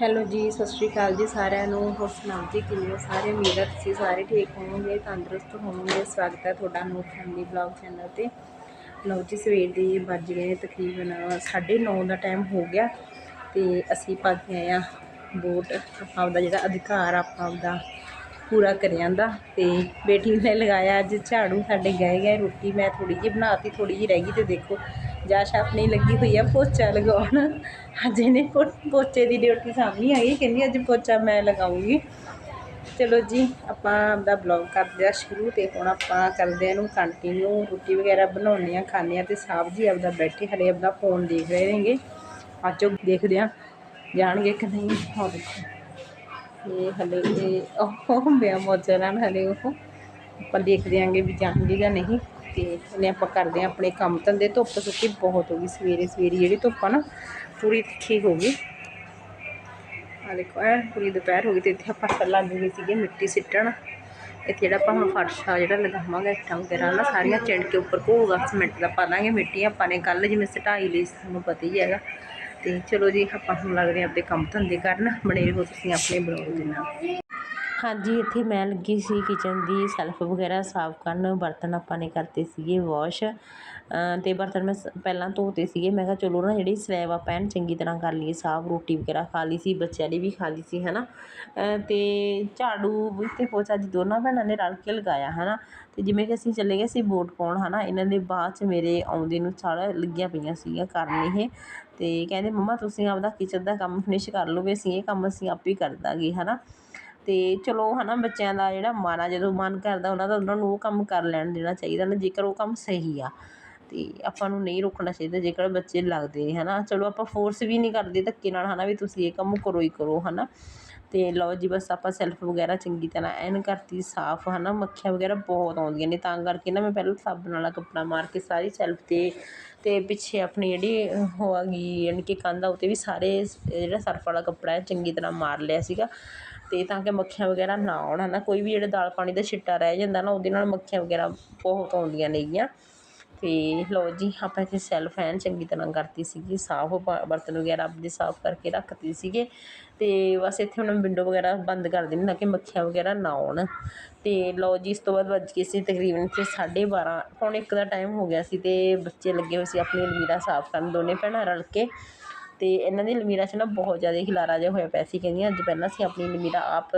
Hello ਜੀ, ਸਤਿ ਸ਼੍ਰੀ ਅਕਾਲ ਜੀ ਸਾਰਿਆਂ ਨੂੰ। ਹੋਰ ਸੁਣਾਓ ਜੀ, ਕਿਵੇਂ ਹੋ? ਸਾਰੇ ਉਮੀਦ ਹੈ ਤੁਸੀਂ? ਸਾਰੇ ਠੀਕ ਹੋਵੋਗੇ? ਤੰਦਰੁਸਤ ਹੋਵੋਗੇ? ਸਵਾਗਤ ਹੈ ਤੁਹਾਡਾ ਨੂੰ ਫੈਮਿਲੀ ਬਲੌਗ ਚੈਨਲ ਤੇ। ਲਓ ਜੀ, ਸਵੇਰ ਦੇ ਵੱਜ ਗਏ ਨੇ ਤਕਰੀਬਨ 9:30 ਦਾ ਟਾਈਮ ਹੋ ਗਿਆ ਤੇ ਅਸੀਂ ਪਾ ਕੇ ਆਏ ਆ ਵੋਟ ਆਪਦਾ ਜਿਹੜਾ ਅਧਿਕਾਰ ਆਪਾਂ ਆਪਦਾ ਪੂਰਾ ਕਰ ਜਾਂਦਾ ਤੇ ਬੇਟੀ ਨੇ ਲਗਾਇਆ ਅੱਜ ਝਾੜੂ ਸਾਡੇ ਗਏ ਗਏ ਰੋਟੀ। ਮੈਂ ਥੋੜੀ ਜਿਹੀ ਬਣਾਤੀ ਥੋੜੀ ਜਿਹੀ ਰਹਿ ਗਈ ਤੇ ਦੇਖੋ ਜਾਸ਼ ਆਪਣੀ ਲੱਗੀ ਹੋਈ ਆ, ਪੋਚਾ ਲਗਾਉਣ। ਅੱਜ ਇਹਨੇ ਪੋਚੇ ਦੀ ਡਿਊਟੀ ਸਾਹਮਣੇ ਆਈ, ਕਹਿੰਦੀ ਅੱਜ ਪੋਚਾ ਮੈਂ ਲਗਾਉਂਗੀ ਚਲੋ ਜੀ, ਆਪਾਂ ਆਪਦਾ ਬਲੌਗ ਕਰਦੇ ਆ ਸ਼ੁਰੂ ਤੇ ਹੁਣ ਆਪਾਂ ਕਰਦੇ ਆ ਇਹਨੂੰ ਕੰਟੀਨਿਊ ਰੋਟੀ ਵਗੈਰਾ ਬਣਾਉਂਦੇ ਆ, ਖਾਂਦੇ ਆ ਤੇ ਸਾਹਿਬ ਜੀ ਆਪਦਾ ਬੈਠੇ, ਹਲੇ ਆਪਦਾ ਫੋਨ ਦੇਖ ਰਹੇ ਨੇਗੇ। ਅੱਜ ਉਹ ਦੇਖਦੇ ਆ, ਜਾਣਗੇ ਕਿ ਨਹੀਂ, ਆਹ ਦੇਖੋ। ਇਹ ਹਲੇ ਇਹ, ਉਹ ਬਿਆ ਆ ਮੌਜਾਂ ਹਲੇ ਉਹ। ਆਪਾਂ ਦੇਖਦੇ ਆਂਗੇ ਵੀ ਜਾਣਗੇ ਜਾਂ ਨਹੀਂ। ਤੇ ਇਹਨੇ ਆਪਾਂ ਕਰਦੇ ਆ ਆਪਣੇ ਕੰਮ। ਧੰਦੇ ਧੁੱਪ ਸੁੱਕੀ ਬਹੁਤ ਹੋ ਗਈ ਸਵੇਰੇ ਸਵੇਰੇ, ਜਿਹੜੀ ਧੁੱਪ ਆ ਨਾ, ਪੂਰੀ ਤਿੱਖੀ ਹੋ ਗਈ। ਆ ਦੇਖੋ, ਐ ਪੂਰੀ ਦੁਪਹਿਰ ਹੋ ਗਈ ਤੇ ਇੱਥੇ ਆਪਾਂ ਪਹਿਲਾਂ ਲੱਗ ਗਏ ਸੀਗੇ, ਮਿੱਟੀ ਸਿੱਟਣ। ਇੱਥੇ ਜਿਹੜਾ ਆਪਾਂ ਹੁਣ ਫਰਸ਼ ਆ, ਜਿਹੜਾ ਲਗਾਵਾਂਗੇ, ਇੱਟਾਂ ਵਗੈਰਾ ਨਾ, ਸਾਰੀਆਂ ਚਿੰਡ ਕੇ ਉੱਪਰ ਘੋਗਾ ਸੀਮੈਂਟ ਦਾ ਪਾ ਲਾਂਗੇ ਮਿੱਟੀ ਆਪਾਂ ਨੇ ਕੱਲ ਜਿਵੇਂ ਸਟਾਈ ਲਈ, ਸਾਨੂੰ ਪਤਾ ਹੀ ਹੈਗਾ। ਤੇ ਚਲੋ ਜੀ, ਆਪਾਂ ਹੁਣ ਲੱਗਦੇ ਹਾਂ ਆਪਣੇ ਕੰਮ ਧੰਦੇ ਕਰਨ। ਬਣੇ ਰਹੋ ਤੁਸੀਂ ਆਪਣੇ ਬਲੌਗ ਦੇ ਨਾਲ। ਹਾਂਜੀ, ਇੱਥੇ ਮੈਂ ਲੱਗੀ ਸੀ ਕਿਚਨ ਦੀ ਸੈਲਫ ਵਗੈਰਾ ਸਾਫ਼ ਕਰਨ। ਬਰਤਨ ਆਪਾਂ ਨੇ ਕਰਤੇ ਸੀਗੇ ਵਾਸ਼ ਅਤੇ ਬਰਤਨ ਮੈਂ ਸ- ਪਹਿਲਾਂ ਧੋਤੇ ਸੀਗੇ। ਮੈਂ ਕਿਹਾ ਚਲੋ ਨਾ, ਜਿਹੜੀ ਸਲੈਬ ਆਪਾਂ ਐਨ ਚੰਗੀ ਤਰ੍ਹਾਂ ਕਰ ਲਈਏ, ਸਾਫ਼ ਰੋਟੀ ਵਗੈਰਾ ਖਾ ਲਈ ਸੀ, ਬੱਚਿਆਂ ਲਈ ਵੀ ਖਾ ਲਈ ਸੀ ਹੈ ਨਾ ਅਤੇ ਝਾੜੂ ਅਤੇ ਤੇ ਪੋਚਾ ਜੀ ਦੋਨਾਂ ਭੈਣਾਂ ਨੇ ਰਲ ਕੇ ਲਗਾਇਆ ਹੈ ਨਾ ਅਤੇ ਜਿਵੇਂ ਕਿ ਅਸੀਂ ਚਲੇ ਗਏ ਸੀ ਵੋਟ ਪਾਉਣ ਹੈ ਨਾ ਇਹਨਾਂ ਦੇ ਬਾਅਦ 'ਚ ਮੇਰੇ ਆਉਂਦੇ ਨੂੰ ਸਾਰਾ ਲੱਗੀਆਂ ਪਈਆਂ ਸੀਗੀਆਂ ਕਰਨ ਇਹ। ਅਤੇ ਕਹਿੰਦੇ, ਮੰਮਾ, ਤੁਸੀਂ ਆਪਦਾ ਕਿਚਨ ਦਾ ਕੰਮ ਫਿਨਿਸ਼ ਕਰ ਲਓ, ਵੀ ਅਸੀਂ ਇਹ ਕੰਮ ਅਸੀਂ ਆਪੇ ਕਰ ਦਾਂਗੇ ਹੈ ਨਾ ਅਤੇ ਚਲੋ ਹੈ ਨਾ ਬੱਚਿਆਂ ਦਾ ਜਿਹੜਾ ਮਨ ਆ ਜਦੋਂ ਮਨ ਕਰਦਾ ਉਹਨਾਂ ਦਾ, ਉਹਨਾਂ ਨੂੰ ਉਹ ਕੰਮ ਕਰ ਲੈਣ ਦੇਣਾ ਚਾਹੀਦਾ ਨਾ, ਜੇਕਰ ਉਹ ਕੰਮ ਸਹੀ ਆ। ਅਤੇ ਆਪਾਂ ਨੂੰ ਨਹੀਂ ਰੋਕਣਾ ਚਾਹੀਦਾ ਜੇਕਰ ਬੱਚੇ ਲੱਗਦੇ ਨੇ ਨਾ ਚਲੋ ਆਪਾਂ ਫੋਰਸ ਵੀ ਨਹੀਂ ਕਰਦੇ ਧੱਕੇ ਨਾਲ ਹੈ ਨਾ ਵੀ ਤੁਸੀਂ ਇਹ ਕੰਮ ਕਰੋ ਹੀ ਕਰੋ ਹੈ ਨਾ ਅਤੇ ਲਓ ਜੀ ਬਸ ਆਪਾਂ ਸੈਲਫ ਵਗੈਰਾ ਚੰਗੀ ਤਰ੍ਹਾਂ ਐਨ ਕਰਤੀ, ਸਾਫ਼ ਹੈ ਨਾ ਮੱਖੀਆਂ ਵਗੈਰਾ ਬਹੁਤ ਆਉਂਦੀਆਂ ਨੇ, ਤਾਂ ਕਰਕੇ ਨਾ ਮੈਂ ਪਹਿਲਾਂ ਸਾਬਣ ਵਾਲਾ ਕੱਪੜਾ ਮਾਰ ਕੇ ਸਾਰੀ ਸੈਲਫ ਤੇ ਅਤੇ ਪਿੱਛੇ ਆਪਣੀ ਜਿਹੜੀ ਉਹ ਆ ਗਈ, ਯਾਨੀ ਕਿ ਕੰਧ ਆ, ਉਹ 'ਤੇ ਵੀ ਸਾਰੇ ਜਿਹੜਾ ਸਰਫ ਵਾਲਾ ਕੱਪੜਾ ਹੈ, ਚੰਗੀ ਤਰ੍ਹਾਂ ਮਾਰ ਲਿਆ ਸੀਗਾ। ਅਤੇ ਤਾਂ ਕਿ ਮੱਖੀਆਂ ਵਗੈਰਾ ਨਾ ਆਉਣ ਹੈ ਨਾ ਕੋਈ ਵੀ ਜਿਹੜਾ ਦਾਲ ਪਾਣੀ ਦਾ ਛਿੱਟਾ ਰਹਿ ਜਾਂਦਾ ਨਾ, ਉਹਦੇ ਨਾਲ ਮੱਖੀਆਂ ਵਗੈਰਾ ਬਹੁਤ ਆਉਂਦੀਆਂ ਨੇਗੀਆਂ। ਅਤੇ ਲਓ ਜੀ, ਆਪਾਂ ਇੱਥੇ ਸੈਲਫ ਐਨ ਚੰਗੀ ਤਰ੍ਹਾਂ ਕਰਤੀ ਸੀਗੀ, ਸਾਫ਼ ਬ- ਬਰਤਨ ਵਗੈਰਾ ਆਪਦੇ ਸਾਫ਼ ਕਰਕੇ ਰੱਖਤੀ ਸੀਗੇ। ਅਤੇ ਬਸ ਇੱਥੇ ਹੁਣ ਵਿੰਡੋ ਵਗੈਰਾ ਬੰਦ ਕਰ ਦੇਣੀ ਤਾਂ ਕਿ ਮੱਖੀਆਂ ਵਗੈਰਾ ਨਾ ਆਉਣ। ਅਤੇ ਲਓ ਜੀ, ਇਸ ਤੋਂ ਬਾਅਦ ਵੱਜ ਗਏ ਸੀ ਤਕਰੀਬਨ ਇੱਥੇ 12:30 ਪੌਣੇ ਇੱਕ ਦਾ ਟਾਈਮ ਹੋ ਗਿਆ ਸੀ ਅਤੇ ਬੱਚੇ ਲੱਗੇ ਹੋਏ ਸੀ ਆਪਣੀ ਅਲਮੀਰਾ ਸਾਫ਼ ਕਰਨ, ਦੋਨੇ ਭੈਣਾਂ ਰਲ ਕੇ। ਅਤੇ ਇਹਨਾਂ ਦੀ ਅਲਮੀਰਾ 'ਚ ਨਾ ਬਹੁਤ ਜ਼ਿਆਦਾ ਖਿਲਾਰਾ ਜਿਹਾ ਹੋਇਆ ਪਿਆ ਸੀ। ਕਹਿੰਦੀਆਂ ਅੱਜ ਪਹਿਲਾਂ ਅਸੀਂ ਆਪਣੀ ਅਲਮੀਰਾ ਆਪ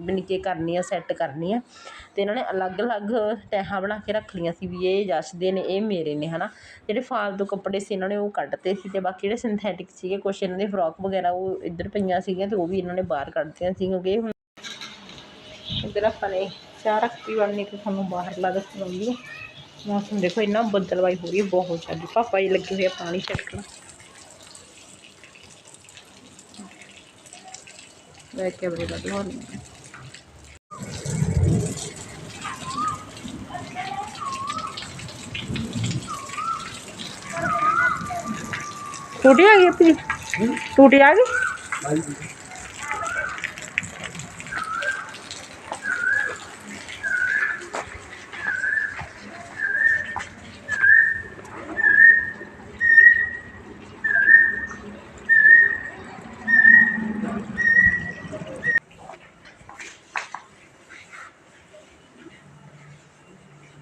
ਬਣ ਕੇ ਕਰਨੀ ਆ ਸੈੱਟ ਕਰਨੀ ਆ। ਅਤੇ ਇਹਨਾਂ ਨੇ ਅਲੱਗ-ਅਲੱਗ ਤਹਿਾਂ ਬਣਾ ਕੇ ਰੱਖ ਲਈਆਂ ਸੀ ਵੀ ਇਹ ਜਸ਼ ਦੇ ਨੇ, ਇਹ ਮੇਰੇ ਨੇ ਹੈ ਨਾ ਜਿਹੜੇ ਫਾਲਤੂ ਕੱਪੜੇ ਸੀ ਇਹਨਾਂ ਨੇ ਉਹ ਕੱਢ ਕੱਢਤੇ ਸੀ ਅਤੇ ਬਾਕੀ ਜਿਹੜੇ ਸਿੰਥੈਟਿਕ ਸੀਗੇ, ਕੁਛ ਇਹਨਾਂ ਦੇ ਫਰੋਕ ਵਗੈਰਾ ਉਹ ਇੱਧਰ ਪਈਆਂ ਸੀਗੀਆਂ ਅਤੇ ਉਹ ਵੀ ਇਹਨਾਂ ਨੇ ਬਾਹਰ ਕੱਢਤੀਆਂ ਸੀ ਕਿਉਂਕਿ ਹੁਣ ਇੱਧਰ ਆਪਾਂ ਨੇ ਚਾਹ ਰੱਖਤੀ ਬਣਨੀ ਤੇ ਤੁਹਾਨੂੰ ਬਾਹਰ ਲਾ ਦੱਸੂਗੀ। ਮੌਸਮ ਦੇਖੋ ਇੰਨਾ ਬੱਦਲਵਾਈ ਹੋ ਰਹੀ ਹੈ, ਬਹੁਤ ਜ਼ਿਆਦਾ। ਪਾਪਾ ਜੀ ਲੱਗੇ ਹੋਏ ਆ ਪਾਣੀ ਛਿੜਕਣ ਲੈ ਕੇ ਬੜੇ ਲੱਗ ਹੋ। ਟੂਟੀ ਆ ਗਈ ਆਪਣੀ? ਟੂਟੀ ਆ ਗਈ?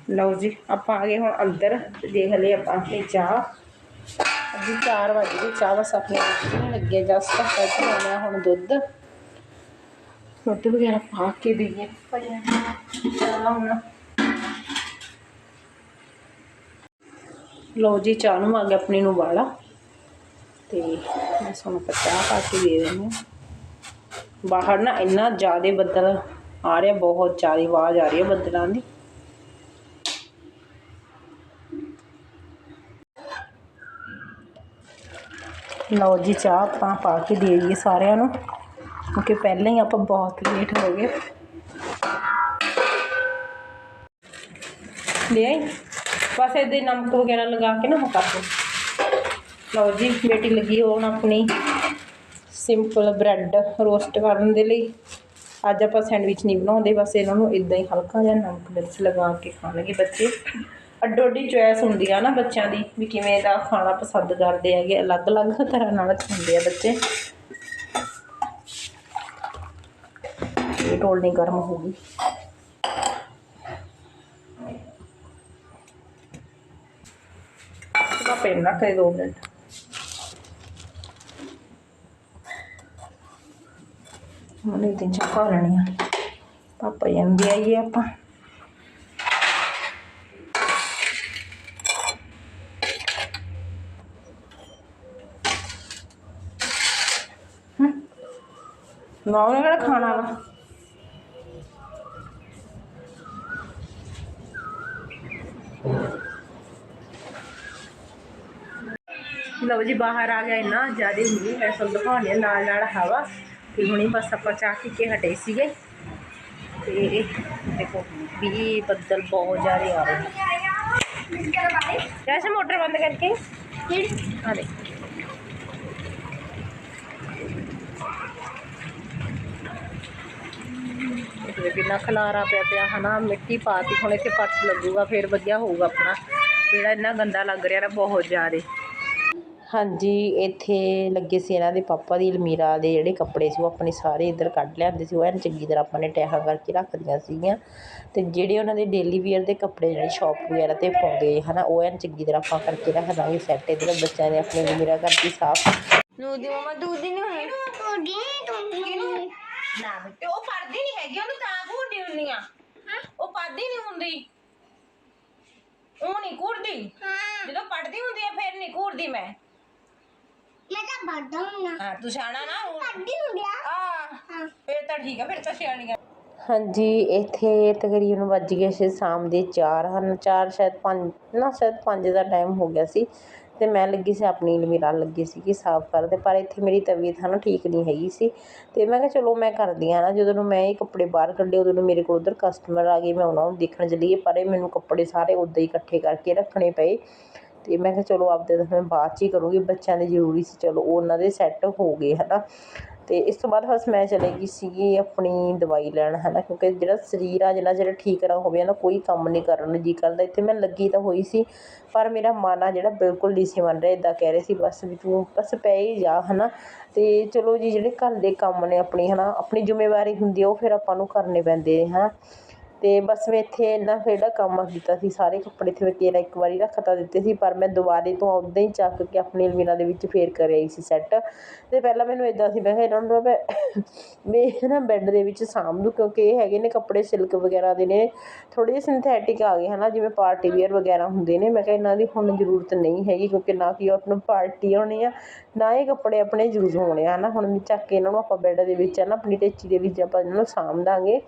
ਲਓ ਜੀ, ਆਪਾਂ ਆ ਗਏ ਹੁਣ ਅੰਦਰ ਦੇਖ ਲਏ ਆਪਾਂ ਆਪਣੀ ਚਾਹ। ਅਭੀ 4 ਵਜੇ ਗਏ ਚਾਹ ਬਸ ਆਪਣੇ ਨਹੀਂ ਲੱਗੇ ਜਸਟ ਪਹਿਲਾਂ ਲਾਉਣਾ ਹੁਣ ਦੁੱਧ। ਦੁੱਧ ਵਗੈਰਾ ਪਾ ਕੇ ਦੇਈਏ। ਭਾਈਆਂ ਚਾਹ ਹੁਣ। ਲਓ ਜੀ, ਚਾਹ ਨੂੰ ਆ ਗਿਆ ਆਪਣੀ ਨੂੰ ਵਾਲਾ। ਤੇ ਮੈਂ ਤੁਹਾਨੂੰ ਚਾਹ ਪਾ ਕੇ ਦੇ ਦਿੰਦੀ ਹਾਂ। ਬਾਹਰ ਨਾ ਇੰਨਾ ਜ਼ਿਆਦਾ ਬੱਦਲ ਆ ਰਿਹਾ, ਬਹੁਤ ਜ਼ਿਆਦਾ ਆਵਾਜ਼ ਆ ਰਹੀ ਹੈ ਬੱਦਲਾਂ ਦੀ। ਲਓ ਜੀ ਚਾਹ ਆਪਾਂ ਪਾ ਕੇ ਦੇ ਦਈਏ ਸਾਰਿਆਂ ਨੂੰ, ਕਿਉਂਕਿ ਪਹਿਲਾਂ ਹੀ ਆਪਾਂ ਬਹੁਤ ਲੇਟ ਹੋ ਗਏ। ਲੈ ਆਈ। ਬਸ ਇਹਦੇ ਨਮਕ ਵਗੈਰਾ ਲਗਾ ਕੇ ਨਾ ਉਹ ਕਰ ਲਓ ਜੀ, ਬੇਟੀ ਲੱਗੀ ਹੋਣ ਆਪਣੀ। ਸਿੰਪਲ ਬ੍ਰੈਡ ਰੋਸਟ ਕਰਨ ਦੇ ਲਈ। ਅੱਜ ਆਪਾਂ ਸੈਂਡਵਿਚ ਨਹੀਂ ਬਣਾਉਂਦੇ, ਬਸ ਇਹਨਾਂ ਨੂੰ ਇਦਾਂ ਹੀ ਹਲਕਾ ਜਿਹਾ ਨਮਕ ਮਿਰਚ ਲਗਾ ਕੇ ਖਾਣਗੇ ਬੱਚੇ। ਅੱਡੋ ਅੱਡੀ ਚੋਇਸ ਹੁੰਦੀ ਆ ਨਾ ਬੱਚਿਆਂ ਦੀ ਵੀ ਕਿਵੇਂ ਦਾ ਖਾਣਾ ਪਸੰਦ ਕਰਦੇ ਹੈਗੇ, ਅਲੱਗ-ਅਲੱਗ ਤਰ੍ਹਾਂ ਨਾਲ ਖਾਂਦੇ ਆ ਬੱਚੇ। ਇਹ ਟੋਲ ਗਰਮ ਹੋ ਗਈ। ਤਾਂ ਪੈਨ ਰੱਖ ਦੇ 2 ਮਿੰਟ ਮਨੇ ਤਿੰਨ ਚਾਪਾ ਲੈਣੀਆਂ ਪਾਪਾ ਜੀ ਆਈਏ ਆਪਾਂ। ना उन्हें लो जी बाहर आ गया इना ज़्यादा सब दिखाने लाल हवा। फिर हूँ बस आप चाह पी के हटे सी देखो भी बदल बहुत ज़्यादा आ रहे हैं। कैसे मोटर बंद करके? ਦੇਖੋ ਕਿੰਨਾ ਖਲਾਰਾ ਪਿਆ ਪਿਆ ਹਨਾ ਮਿੱਟੀ ਪਾਤੀ ਹੁਣ ਇੱਥੇ ਪੱਟ ਲੱਗੂਗਾ ਫਿਰ ਵਧੀਆ ਹੋਊਗਾ ਆਪਣਾ। ਜਿਹੜਾ ਇੰਨਾ ਗੰਦਾ ਲੱਗ ਰਿਹਾ ਨਾ ਬਹੁਤ ਜ਼ਿਆਦਾ। ਹਾਂਜੀ ਇੱਥੇ ਲੱਗੇ ਸੀ ਇਹਨਾਂ ਦੇ ਪਾਪਾ ਦੀ ਅਲਮੀਰਾ ਦੇ ਜਿਹੜੇ ਕੱਪੜੇ ਸੀ ਉਹ ਆਪਣੇ ਸਾਰੇ ਇੱਧਰ ਕੱਢ ਲਿਆਂਦੇ ਸੀ। ਉਹ ਐਨ ਚੰਗੀ ਤਰ੍ਹਾਂ ਆਪਾਂ ਨੇ ਤੈਹਾਂ ਕਰਕੇ ਰੱਖਦੀਆਂ ਸੀਗੀਆਂ। ਤੇ ਜਿਹੜੇ ਉਹਨਾਂ ਦੇ ਡੇਲੀ ਵੀਅਰ ਦੇ ਕੱਪੜੇ ਜਿਹੜੇ ਸ਼ਾਪ ਵਗੈਰਾ ਤੇ ਪਾਉਂਦੇ ਹਨਾ ਉਹ ਐਨ ਚੰਗੀ ਤਰ੍ਹਾਂ ਆਪਾਂ ਕਰਕੇ ਰੱਖ ਦਾਂਗੇ ਸੈੱਟ ਇੱਧਰ ਬੱਚਿਆਂ ਨੇ ਆਪਣੀ ਅਲਮੀਰਾ ਕਰਤੀ ਸਾਫ਼। ਨੂੰ ਦੀ ਮਮਾ ਦੂਧ ਨਹੀਂ ਹੋਣੀ? ਨਾ ਬੇਟੇ ਉਹ ਪੜਦੀ ਨਹੀਂ ਹੈਗੀ ਉਹਨੂੰ ਤਾਂ ਘੂਰਦੀ ਹੁੰਨੀ ਆ। ਉਹ ਪੜਦੀ ਨਹੀਂ ਹੁੰਦੀ। ਉਹ ਨਹੀਂ ਘੂਰਦੀ। ਜਦੋਂ ਪੜਦੀ ਹੁੰਦੀ ਆ ਫਿਰ ਨਹੀਂ ਘੂਰਦੀ ਮੈਂ। ਮੈਂ ਤਾਂ ਵੱਡਾ ਹਾਂ ਹਾਂ ਤੂੰ ਸਿਆਣਾ ਨਾ ਹੁਣ ਵੱਡੀ ਹੋ ਗਿਆ ਆ ਫਿਰ ਤਾਂ ਠੀਕ ਆ ਫਿਰ ਤਾਂ ਸਿਆਣੀ ਆ। ਹਾਂਜੀ ਇੱਥੇ ਤਕਰੀਬਨ ਵੱਜ ਗਏ ਸੀ ਸ਼ਾਮ ਦੇ 4 ਹਨ 4 ਸ਼ਾਇਦ 5 ਨਾ ਸ਼ਾਇਦ 5 ਦਾ ਟਾਈਮ ਹੋ ਗਿਆ ਸੀ। ਅਤੇ ਮੈਂ ਲੱਗੀ ਸੀ, ਆਪਣੀ ਅਲਮੀਰਾ ਲੱਗੀ ਸੀ ਕਿ ਸਾਫ਼ ਕਰਦੇ ਪਰ ਇੱਥੇ ਮੇਰੀ ਤਬੀਅਤ ਹੈ ਨਾ ਠੀਕ ਨਹੀਂ ਹੈਗੀ ਸੀ। ਅਤੇ ਮੈਂ ਕਿਹਾ ਚਲੋ ਮੈਂ ਕਰਦੀ ਹਾਂ ਨਾ, ਜਦੋਂ ਨੂੰ ਮੈਂ ਇਹ ਕੱਪੜੇ ਬਾਹਰ ਕੱਢੇ, ਉਦੋਂ ਨੂੰ ਮੇਰੇ ਕੋਲ ਉੱਧਰ ਕਸਟਮਰ ਆ ਗਏ, ਮੈਂ ਉਹਨਾਂ ਨੂੰ ਦੇਖਣ ਚੱਲੀ ਪਰ ਇਹ ਮੈਨੂੰ ਕੱਪੜੇ ਸਾਰੇ ਉੱਦਾਂ ਹੀ ਇਕੱਠੇ ਕਰਕੇ ਰੱਖਣੇ ਪਏ। ਅਤੇ ਮੈਂ ਕਿਹਾ ਚਲੋ ਆਪਦੇ ਤਾਂ ਮੈਂ ਬਾਅਦ 'ਚ ਹੀ ਕਰੂੰਗੀ, ਬੱਚਿਆਂ ਦੇ ਜ਼ਰੂਰੀ ਸੀ, ਚਲੋ ਉਹ ਉਹਨਾਂ ਦੇ ਸੈੱਟ ਹੋ ਗਏ ਹੈ ਨਾ ਅਤੇ ਇਸ ਤੋਂ ਬਾਅਦ ਬਸ ਮੈਂ ਚਲੇ ਗਈ ਸੀਗੀ ਆਪਣੀ ਦਵਾਈ ਲੈਣ ਹੈ ਨਾ ਕਿਉਂਕਿ ਜਿਹੜਾ ਸਰੀਰ ਆ, ਜਿਹੜਾ ਜਿਹੜਾ ਠੀਕ ਨਾ ਹੋਵੇ ਨਾ ਕੋਈ ਕੰਮ ਨਹੀਂ ਕਰਨ ਨੂੰ ਜੀ ਕਰਦਾ। ਇੱਥੇ ਮੈਂ ਲੱਗੀ ਤਾਂ ਹੋਈ ਸੀ, ਪਰ ਮੇਰਾ ਮਨ ਆ, ਜਿਹੜਾ ਬਿਲਕੁਲ ਨਹੀਂ ਸੀ ਮੰਨ ਰਿਹਾ ਇੱਦਾਂ ਕਹਿ ਰਹੇ ਸੀ, ਬਸ ਵੀ ਤੂੰ ਬਸ ਪੈ ਹੀ ਜਾ ਹੈ ਨਾ ਅਤੇ ਚਲੋ ਜੀ, ਜਿਹੜੇ ਘਰ ਦੇ ਕੰਮ ਨੇ ਆਪਣੀ ਨਾ ਆਪਣੀ ਜ਼ਿੰਮੇਵਾਰੀ ਹੁੰਦੀ ਆ, ਉਹ ਫਿਰ ਆਪਾਂ ਨੂੰ ਕਰਨੇ ਪੈਂਦੇ ਨੇ ਅਤੇ ਬਸ ਮੈਂ ਇੱਥੇ ਇੰਨਾ ਫਿਰ ਜਿਹੜਾ ਕੰਮ ਕੀਤਾ ਸੀ, ਸਾਰੇ ਕੱਪੜੇ ਇੱਥੇ ਵਕੇਰਾ ਇੱਕ ਵਾਰੀ ਰੱਖ ਤਾਂ ਦਿੱਤੇ ਸੀ, ਪਰ ਮੈਂ ਦੁਬਾਰੇ ਤੋਂ ਉੱਦਾਂ ਹੀ ਚੱਕ ਕੇ ਆਪਣੀ ਅਲਮੀਰਾ ਦੇ ਵਿੱਚ ਫਿਰ ਕਰ ਆਈ ਸੀ ਸੈੱਟ ਅਤੇ ਪਹਿਲਾਂ ਮੈਨੂੰ ਇੱਦਾਂ ਸੀ, ਮੈਂ ਕਿਹਾ ਇਹਨਾਂ ਨੂੰ ਮੈਂ ਮੈਂ ਨਾ ਬੈੱਡ ਦੇ ਵਿੱਚ ਸਾਂਭ ਦੂੰ ਕਿਉਂਕਿ ਇਹ ਹੈਗੇ ਨੇ ਕੱਪੜੇ ਸਿਲਕ ਵਗੈਰਾ ਦੇ ਨੇ, ਥੋੜ੍ਹੇ ਜਿਹੇ ਸਿੰਥੈਟਿਕ ਆ ਗਏ ਹੈ ਨਾ ਜਿਵੇਂ ਪਾਰਟੀ ਵੀਅਰ ਵਗੈਰਾ ਹੁੰਦੇ ਨੇ, ਮੈਂ ਕਿਹਾ ਇਹਨਾਂ ਦੀ ਹੁਣ ਜ਼ਰੂਰਤ ਨਹੀਂ ਹੈਗੀ, ਕਿਉਂਕਿ ਨਾ ਕਿ ਉਹ ਆਪਣਾ ਪਾਰਟੀ ਆਉਣੀ ਆ, ਨਾ ਇਹ ਕੱਪੜੇ ਆਪਣੇ ਯੂਜ਼ ਹੋਣੇ ਆ ਨਾ ਹੁਣ ਮੈਂ ਚੱਕ ਕੇ ਇਹਨਾਂ ਨੂੰ ਆਪਾਂ ਬੈੱਡ ਦੇ ਵਿੱਚ ਹੈ ਨਾ ਆਪਣੀ ਟੇਚੀ ਦੇ ਵਿੱਚ ਆਪਾਂ ਇਹਨਾਂ ਨੂੰ ਸਾਂਭ ਦਾਂਗੇ।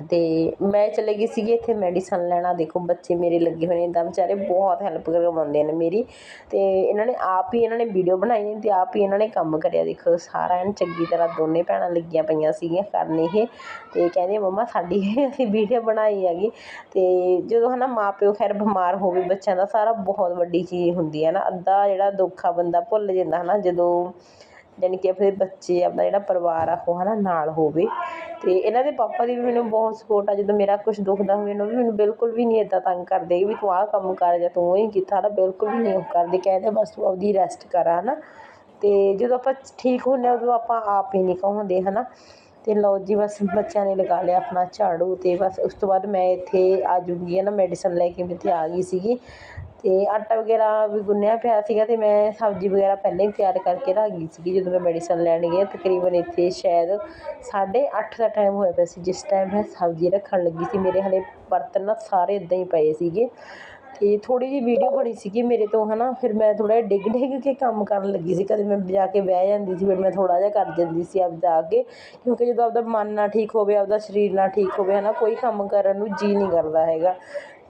ਅਤੇ ਮੈਂ ਚਲੇ ਗਈ ਸੀਗੀ ਇੱਥੇ ਮੈਡੀਸਨ ਲੈਣਾ। ਦੇਖੋ ਬੱਚੇ ਮੇਰੇ ਲੱਗੇ ਹੋਏ ਨੇ ਇੱਦਾਂ ਵਿਚਾਰੇ ਬਹੁਤ ਹੈਲਪ ਕਰਵਾਉਂਦੇ ਨੇ ਮੇਰੀ। ਅਤੇ ਇਹਨਾਂ ਨੇ ਆਪ ਹੀ ਇਹਨਾਂ ਨੇ ਵੀਡੀਓ ਬਣਾਈ ਅਤੇ ਆਪ ਹੀ ਇਹਨਾਂ ਨੇ ਕੰਮ ਕਰਿਆ। ਦੇਖੋ ਸਾਰਾ ਐਨ ਚੰਗੀ ਤਰ੍ਹਾਂ ਦੋਨੇ ਭੈਣਾਂ ਲੱਗੀਆਂ ਪਈਆਂ ਸੀਗੀਆਂ ਕਰਨ ਇਹ। ਅਤੇ ਕਹਿੰਦੇ ਮੰਮਾ ਸਾਡੀ ਅਸੀਂ ਵੀਡੀਓ ਬਣਾਈ ਹੈਗੀ। ਅਤੇ ਜਦੋਂ ਹੈ ਨਾ ਮਾਂ ਪਿਓ ਖੈਰ ਬਿਮਾਰ ਹੋਵੇ ਬੱਚਿਆਂ ਦਾ, ਸਾਰਾ ਬਹੁਤ ਵੱਡੀ ਚੀਜ਼ ਹੁੰਦੀ ਹੈ ਨਾ। ਅੱਧਾ ਜਿਹੜਾ ਦੁੱਖ ਆ ਬੰਦਾ ਭੁੱਲ ਜਾਂਦਾ ਹੈ ਨਾ ਜਦੋਂ ਜਾਣੀ ਕਿ ਆਪਣੇ ਬੱਚੇ, ਆਪਣਾ ਜਿਹੜਾ ਪਰਿਵਾਰ ਆ, ਉਹ ਹੈ ਨਾ ਨਾਲ ਹੋਵੇ। ਅਤੇ ਇਹਨਾਂ ਦੇ ਪਾਪਾ ਦੀ ਵੀ ਮੈਨੂੰ ਬਹੁਤ ਸਪੋਰਟ ਆ, ਜਦੋਂ ਮੇਰਾ ਕੁਛ ਦੁਖਦਾ ਹੋਵੇ ਨਾ ਵੀ ਮੈਨੂੰ ਬਿਲਕੁਲ ਵੀ ਨਹੀਂ ਇੱਦਾਂ ਤੰਗ ਕਰਦੇ ਵੀ ਤੂੰ ਆਹ ਕੰਮ ਕਰ ਜਾਂ ਤੂੰ ਹੀ ਕੀਤਾ ਹੈ ਨਾ ਬਿਲਕੁਲ ਵੀ ਨਹੀਂ ਉਹ ਕਰਦੇ, ਕਹਿੰਦੇ ਬਸ ਤੂੰ ਆਪਦੀ ਰੈਸਟ ਕਰ ਨਾ ਅਤੇ ਜਦੋਂ ਆਪਾਂ ਠੀਕ ਹੁੰਦੇ ਹਾਂ ਉਦੋਂ ਆਪਾਂ ਆਪ ਹੀ ਨਹੀਂ ਕਹਾਉਂਦੇ ਹੈ ਨਾ ਅਤੇ ਲਓ ਜੀ, ਬਸ ਬੱਚਿਆਂ ਨੇ ਲਗਾ ਲਿਆ ਆਪਣਾ ਝਾੜੂ ਅਤੇ ਬਸ ਉਸ ਤੋਂ ਬਾਅਦ ਮੈਂ ਇੱਥੇ ਆ ਜੂਗੀ ਨਾ ਮੈਡੀਸਨ ਲੈ ਕੇ ਮੈਂ ਇੱਥੇ ਆ ਗਈ ਸੀਗੀ। ਅਤੇ ਆਟਾ ਵਗੈਰਾ ਵੀ ਗੁੰਨਿਆ ਪਿਆ ਸੀਗਾ ਅਤੇ ਮੈਂ ਸਬਜ਼ੀ ਵਗੈਰਾ ਪਹਿਲਾਂ ਹੀ ਤਿਆਰ ਕਰਕੇ ਰੱਖ ਗਈ ਸੀਗੀ ਜਦੋਂ ਮੈਂ ਮੈਡੀਸਨ ਲੈਣ ਗਈ ਤਕਰੀਬਨ ਇੱਥੇ ਸ਼ਾਇਦ 8:30 ਦਾ ਟਾਈਮ ਹੋਇਆ ਪਿਆ ਸੀ, ਜਿਸ ਟਾਈਮ ਮੈਂ ਸਬਜ਼ੀ ਰੱਖਣ ਲੱਗੀ ਸੀ। ਮੇਰੇ ਹਾਲੇ ਬਰਤਨ ਨਾ ਸਾਰੇ ਇੱਦਾਂ ਹੀ ਪਏ ਸੀਗੇ ਅਤੇ ਥੋੜ੍ਹੀ ਜਿਹੀ ਵੀਡੀਓ ਬਣੀ ਸੀਗੀ ਮੇਰੇ ਤੋਂ ਹੈ ਨਾ ਫਿਰ ਮੈਂ ਥੋੜ੍ਹਾ ਜਿਹਾ ਡਿੱਗ ਡਿੱਗ ਕੇ ਕੰਮ ਕਰਨ ਲੱਗੀ ਸੀ। ਕਦੇ ਮੈਂ ਜਾ ਕੇ ਬਹਿ ਜਾਂਦੀ ਸੀ, ਫਿਰ ਮੈਂ ਥੋੜ੍ਹਾ ਜਿਹਾ ਕਰ ਜਾਂਦੀ ਸੀ ਆਪ ਜਾ ਕੇ। ਕਿਉਂਕਿ ਜਦੋਂ ਆਪਦਾ ਮਨ ਨਾ ਠੀਕ ਹੋਵੇ, ਆਪਦਾ ਸਰੀਰ ਨਾ ਠੀਕ ਹੋਵੇ ਹੈ ਨਾ ਕੋਈ ਕੰਮ ਕਰਨ ਨੂੰ ਜੀਅ ਨਹੀਂ ਕਰਦਾ ਹੈਗਾ।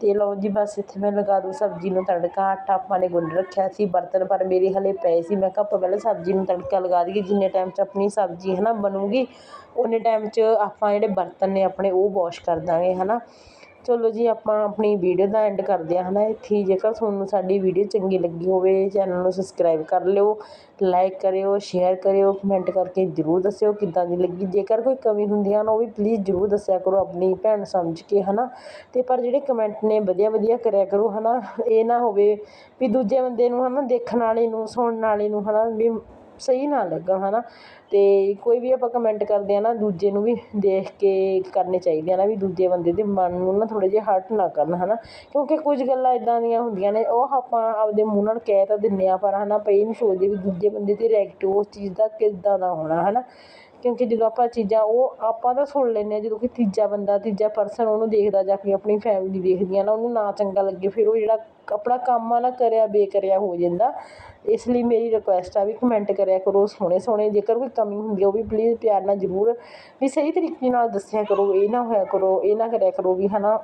ਤੇ ਲਓ ਜੀ, ਬਸ ਇੱਥੇ ਮੈਂ ਲਗਾ ਦੂੰ ਸਬਜ਼ੀ ਨੂੰ ਤੜਕਾ, ਆਟਾ ਆਪਾਂ ਨੇ ਗੁੰਨ ਰੱਖਿਆ ਸੀ, ਬਰਤਨ ਪਰ ਮੇਰੇ ਹਲੇ ਪਏ ਸੀ, ਮੈਂ ਕਿਹਾ ਆਪਾਂ ਪਹਿਲਾਂ ਸਬਜ਼ੀ ਨੂੰ ਤੜਕਾ ਲਗਾ ਦਈਏ, ਜਿੰਨੇ ਟਾਈਮ 'ਚ ਆਪਣੀ ਸਬਜ਼ੀ ਹੈ ਨਾ ਬਣੂਗੀ ਉਨੇ ਟਾਈਮ 'ਚ ਆਪਾਂ ਜਿਹੜੇ ਬਰਤਨ ਨੇ ਆਪਣੇ ਉਹ ਵਾਸ਼ ਕਰ ਦਾਂਗੇ ਹੈ ਨਾ ਚਲੋ ਜੀ, ਆਪਾਂ ਆਪਣੀ ਵੀਡੀਓ ਦਾ ਐਂਡ ਕਰਦੇ ਹਾਂ ਹੈ ਨਾ ਇੱਥੇ ਜੇਕਰ ਤੁਹਾਨੂੰ ਸਾਡੀ ਵੀਡੀਓ ਚੰਗੀ ਲੱਗੀ ਹੋਵੇ ਚੈਨਲ ਨੂੰ ਸਬਸਕ੍ਰਾਈਬ ਕਰ ਲਿਓ ਲਾਈਕ ਕਰਿਓ ਸ਼ੇਅਰ ਕਰਿਓ ਕਮੈਂਟ ਕਰਕੇ ਜ਼ਰੂਰ ਦੱਸਿਓ ਕਿੱਦਾਂ ਦੀ ਲੱਗੀ। ਜੇਕਰ ਕੋਈ ਕਮੀ ਹੁੰਦੀ ਹਨ ਉਹ ਵੀ ਪਲੀਜ਼ ਜ਼ਰੂਰ ਦੱਸਿਆ ਕਰੋ ਆਪਣੀ ਭੈਣ ਸਮਝ ਕੇ ਹੈ ਨਾ ਅਤੇ ਪਰ ਜਿਹੜੇ ਕਮੈਂਟ ਨੇ ਵਧੀਆ ਵਧੀਆ ਕਰਿਆ ਕਰੋ ਹੈ ਨਾ ਇਹ ਨਾ ਹੋਵੇ ਵੀ ਦੂਜੇ ਬੰਦੇ ਨੂੰ ਹੈ ਨਾ ਦੇਖਣ ਵਾਲੇ ਨੂੰ, ਸੁਣਨ ਵਾਲੇ ਨੂੰ ਹੈ ਨਾ ਵੀ ਸਹੀ ਨਾ ਲੱਗਣ ਹੈ ਨਾ ਅਤੇ ਕੋਈ ਵੀ ਆਪਾਂ ਕਮੈਂਟ ਕਰਦੇ ਹਾਂ ਨਾ, ਦੂਜੇ ਨੂੰ ਵੀ ਦੇਖ ਕੇ ਕਰਨੇ ਚਾਹੀਦੇ ਆ ਨਾ, ਵੀ ਦੂਜੇ ਬੰਦੇ ਦੇ ਮਨ ਨੂੰ ਨਾ ਥੋੜ੍ਹੇ ਜਿਹੇ ਹਰਟ ਨਾ ਕਰਨ ਹੈ ਨਾ ਕਿਉਂਕਿ ਕੁਝ ਗੱਲਾਂ ਇੱਦਾਂ ਦੀਆਂ ਹੁੰਦੀਆਂ ਨੇ, ਉਹ ਆਪਾਂ ਆਪਦੇ ਮੂੰਹ ਨਾਲ ਕਹਿ ਤਾਂ ਦਿੰਦੇ ਹਾਂ ਪਰ ਹੈ ਨਾ ਆਪਾਂ ਇਹ ਨਹੀਂ ਸੋਚਦੇ ਵੀ ਦੂਜੇ ਬੰਦੇ 'ਤੇ ਰਿਐਕਟ ਉਸ ਚੀਜ਼ ਦਾ ਕਿੱਦਾਂ ਦਾ ਹੋਣਾ ਹੈ ਨਾ ਕਿਉਂਕਿ ਜਦੋਂ ਆਪਾਂ ਚੀਜ਼ਾਂ, ਉਹ ਆਪਾਂ ਤਾਂ ਸੁਣ ਲੈਂਦੇ ਹਾਂ ਜਦੋਂ ਕਿ ਤੀਜਾ ਬੰਦਾ, ਤੀਜਾ ਪਰਸਨ ਉਹਨੂੰ ਦੇਖਦਾ ਜਾਂ ਫਿਰ ਆਪਣੀ ਫੈਮਿਲੀ ਦੇਖਦੀ ਆ ਨਾ, ਉਹਨੂੰ ਨਾ ਚੰਗਾ ਲੱਗੇ, ਫਿਰ ਉਹ ਜਿਹੜਾ ਆਪਣਾ ਕੰਮ ਆ ਨਾ ਕਰਿਆ, ਬੇਕਰਿਆ ਹੋ ਜਾਂਦਾ। ਇਸ ਲਈ ਮੇਰੀ ਰਿਕੁਐਸਟ ਆ ਵੀ ਕਮੈਂਟ ਕਰਿਆ ਕਰੋ ਸੋਹਣੇ ਸੋਹਣੇ। ਜੇਕਰ ਕੋਈ ਕਮੀ ਹੁੰਦੀ ਉਹ ਵੀ ਪਲੀਜ਼ ਪਿਆਰ ਨਾਲ ਜ਼ਰੂਰ ਵੀ ਸਹੀ ਤਰੀਕੇ ਨਾਲ ਦੱਸਿਆ ਕਰੋ, ਇਹ ਨਾ ਹੋਇਆ ਕਰੋ, ਇਹ ਨਾ ਕਰਿਆ ਕਰੋ ਵੀ ਹੈ ਨਾ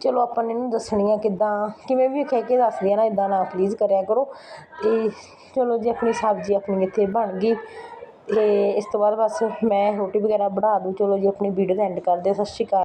ਚਲੋ ਆਪਾਂ ਨੇ ਇਹਨੂੰ ਦੱਸਣੀ ਆ ਕਿੱਦਾਂ, ਕਿਵੇਂ ਵੀ ਕਹਿ ਕੇ ਦੱਸਦੇ ਆ ਨਾ ਇਦਾਂ ਨਾ ਪਲੀਜ਼ ਕਰਿਆ ਕਰੋ। ਅਤੇ ਚਲੋ ਜੀ, ਆਪਣੀ ਸਬਜ਼ੀ ਆਪਣੀ ਇੱਥੇ ਬਣ ਗਈ। ਅਤੇ ਇਸ ਤੋਂ ਬਾਅਦ ਬਸ ਮੈਂ ਰੋਟੀ ਵਗੈਰਾ ਬਣਾ ਦੂੰ। ਚਲੋ ਜੀ, ਆਪਣੀ ਵੀਡੀਓ ਦਾ ਐਂਡ ਕਰਦੇ ਸਤਿ ਸ਼੍ਰੀ ਅਕਾਲ।